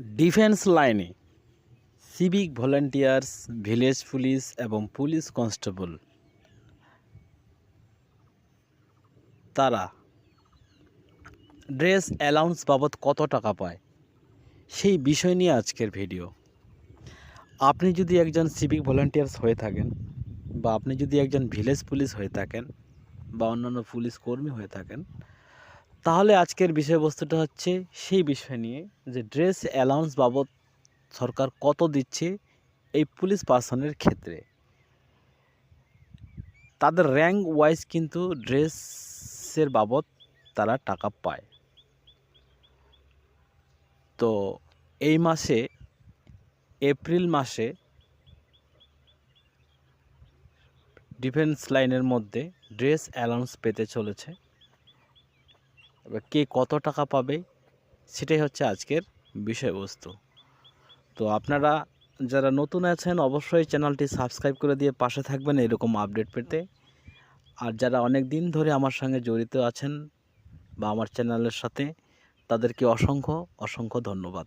Defence লাইনে civic volunteers, village police এবং police constable. তারা ড্রেস অ্যালাউন্স বাবদ কত টাকা পায়? সেই বিষয় নিয়ে আজকের ভিডিও। আপনি যদি একজন সিভিক ভলেন্টিয়ার্স হয়ে থাকেন বা আপনি যদি একজন ভিলেজ পুলিশ হয়ে থাকেন বা অন্যান্য পুলিশ কর্মী হয়ে থাকেন তাহলে আজকের বিষয়বস্তুটা হচ্ছে সেই বিষয় নিয়ে যে ড্রেস অ্যালাউন্স বাবদ সরকার কত দিচ্ছে এই পুলিশ পার্সনের ক্ষেত্রে। তাদের র্যাঙ্ক ওয়াইজ কিন্তু ড্রেসের বাবদ তারা টাকা পায়। তো এই মাসে, এপ্রিল মাসে ডিফেন্স লাইনের মধ্যে ড্রেস অ্যালাউন্স পেতে চলেছে। এবার কে কত টাকা পাবে, সেটাই হচ্ছে আজকের বিষয়বস্তু। তো আপনারা যারা নতুন আছেন, অবশ্যই চ্যানেলটি সাবস্ক্রাইব করে দিয়ে পাশে থাকবেন এরকম আপডেট পেতে। আর যারা অনেক দিন ধরে আমার সঙ্গে জড়িত আছেন বা আমার চ্যানেলের সাথে, তাদেরকে অসংখ্য অসংখ্য ধন্যবাদ।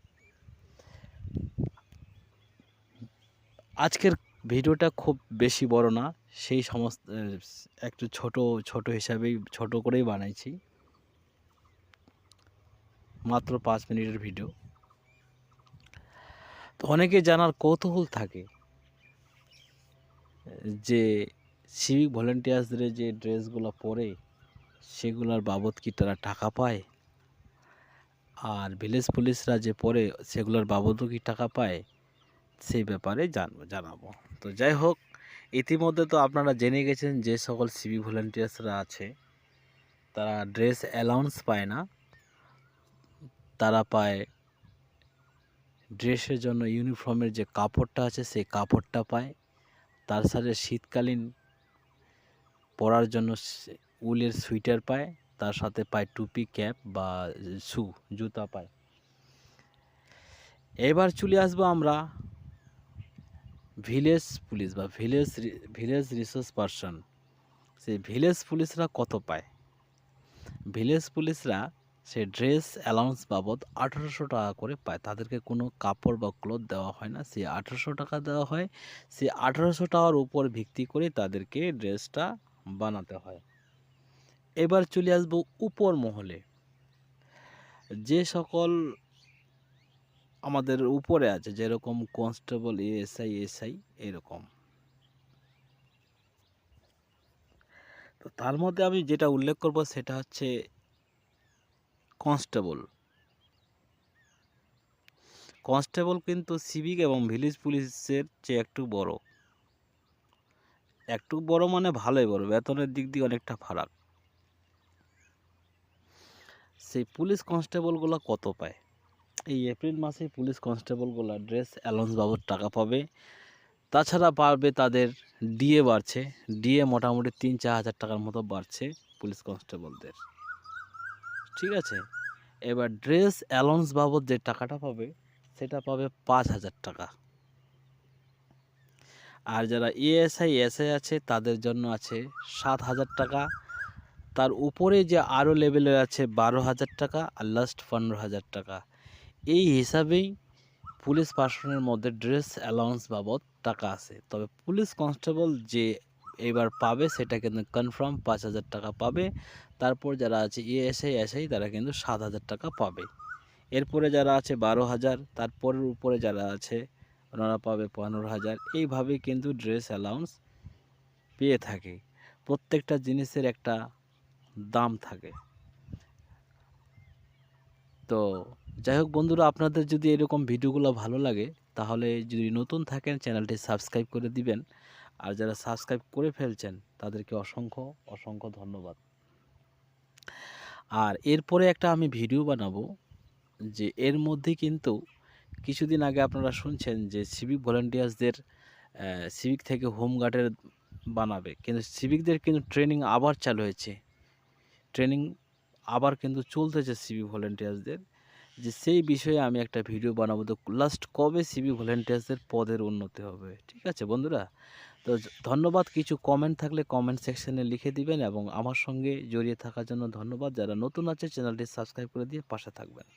আজকের ভিডিওটা খুব বেশি বড় না, সেই সমস্ত, একটু ছোট ছোট হিসাবেই, ছোট করেই বানাইছি। মাত্র পাঁচ মিনিটের ভিডিও। তো অনেকে জানার কৌতূহল থাকে যে সিভিক ভলেন্টিয়ার্সদের যে ড্রেসগুলো পরে, সেগুলোর বাবদ কি তারা টাকা পায়? আর ভিলেজ পুলিশরা যে পরে, সেগুলোর বাবদও কি টাকা পায়? সেই ব্যাপারে জানব জানাব। তো যাই হোক, ইতিমধ্যে তো আপনারা জেনে গেছেন যে সকল সিভিক ভলেন্টিয়ার্সরা আছে। তারা ড্রেস অ্যালাউন্স পায় না। তারা পায়। ড্রেসের জন্য ইউনিফর্মের যে কাপড়টা আছে, সেই কাপড়টা পায়। তার সাথে শীতকালীন পরার জন্য উলের সোয়েটার পায়। তার সাথে পায় টুপি ক্যাপ বা শু জুতা পায়। এবার চলে আসব আমরা ভিলেজ পুলিশ বা ভিলেজ ভিলেজ রিসোর্স পারসন সেই ভিলেজ পুলিশরা কত পায়? ভিলেজ পুলিশরা সে ড্রেস অ্যালাউন্স বাবদ আঠারোশো টাকা করে পায়। তাদেরকে কোনো কাপড় বা ক্লোথ দেওয়া হয় না। সে আঠারোশো টাকা দেওয়া হয়। সে আঠারোশো টাকার উপর ভিত্তি করে তাদেরকে ড্রেসটা বানাতে হয়। এবার চলে আসব উপর মহলে। যে সকল আমাদের উপরে আছে, যেরকম কনস্টেবল এএসআই এসআই এরকম। তো তার মধ্যে আমি যেটা উল্লেখ করব সেটা হচ্ছে কনস্টেবল। কনস্টেবল কিন্তু সিভিক এবং ভিলেজ পুলিশের চেয়ে একটু বড়। একটু বড় মানে ভালোই বড়, বেতনের দিক দিয়ে অনেকটা ফারাক। সেই পুলিশ কনস্টেবলগুলো কত পায়? এই এপ্রিল মাসে পুলিশ কনস্টেবলগুলো ড্রেস অ্যালাউন্স বাবদ টাকা পাবে। তাছাড়া পারবে তাদের ডিএ বাড়ছে। ডিএ মোটামুটি তিন চার হাজার টাকার মতো বাড়ছে পুলিশ কনস্টেবলদের। ঠিক আছে? এবার ড্রেস অ্যালাউন্স বাবদ যে টাকাটা পাবে, সেটা পাবে পাঁচ হাজার টাকা। আর যারা ইএসআই এসআই আছে, তাদের জন্য আছে সাত হাজার টাকা। তার উপরে যে আরও লেভেলের আছে বারো হাজার টাকা আর লাস্ট পনেরো হাজার টাকা। এই হিসাবেই পুলিশ পার্সনের মধ্যে ড্রেস অ্যালাউন্স বাবদ টাকা আছে। তবে পুলিশ কনস্টেবল যে এবার পাবে, সেটা কিন্তু কনফার্ম পাঁচ হাজার টাকা পাবে। তারপর যারা আছে ইএসআই এসআই তারা কিন্তু সাত হাজার টাকা পাবে। এরপরে যারা আছে বারো হাজার, তারপরের উপরে যারা আছে, ওনারা পাবে পনেরো হাজার। এইভাবেই কিন্তু ড্রেস অ্যালাউন্স পেয়ে থাকে। প্রত্যেকটা জিনিসের একটা দাম থাকে। তো যাই হোক বন্ধুরা, আপনাদের যদি এরকম ভিডিওগুলো ভালো লাগে, তাহলে যদি নতুন থাকেন, চ্যানেলটি সাবস্ক্রাইব করে দিবেন। আর যারা সাবস্ক্রাইব করে ফেলছেন, তাদেরকে অসংখ্য অসংখ্য ধন্যবাদ। আর এরপরে একটা আমি ভিডিও বানাবো, যে এর মধ্যে কিন্তু কিছুদিন আগে আপনারা শুনছেন যে সিভিক ভলেন্টিয়ার্সদের সিভিক থেকে হোমগার্ডের বানাবে। কিন্তু সিভিকদের কিন্তু ট্রেনিং আবার চালু হয়েছে। ট্রেনিং আবার কিন্তু চলতেছে সিভিক ভলেন্টিয়ার্সদের যে সেই বিষয়ে আমি একটা ভিডিও বানাবো। তো লাস্ট কবে সিভিক ভলেন্টিয়ার্সদের পদের উন্নতি হবে? ঠিক আছে বন্ধুরা? তো ধন্যবাদ। কিছু কমেন্ট থাকলে কমেন্ট সেকশনে লিখে দিবেন এবং আমার সঙ্গে জড়িয়ে থাকার জন্য ধন্যবাদ। যারা নতুন আছে চ্যানেলটি সাবস্ক্রাইব করে দিয়ে পাশে থাকবেন।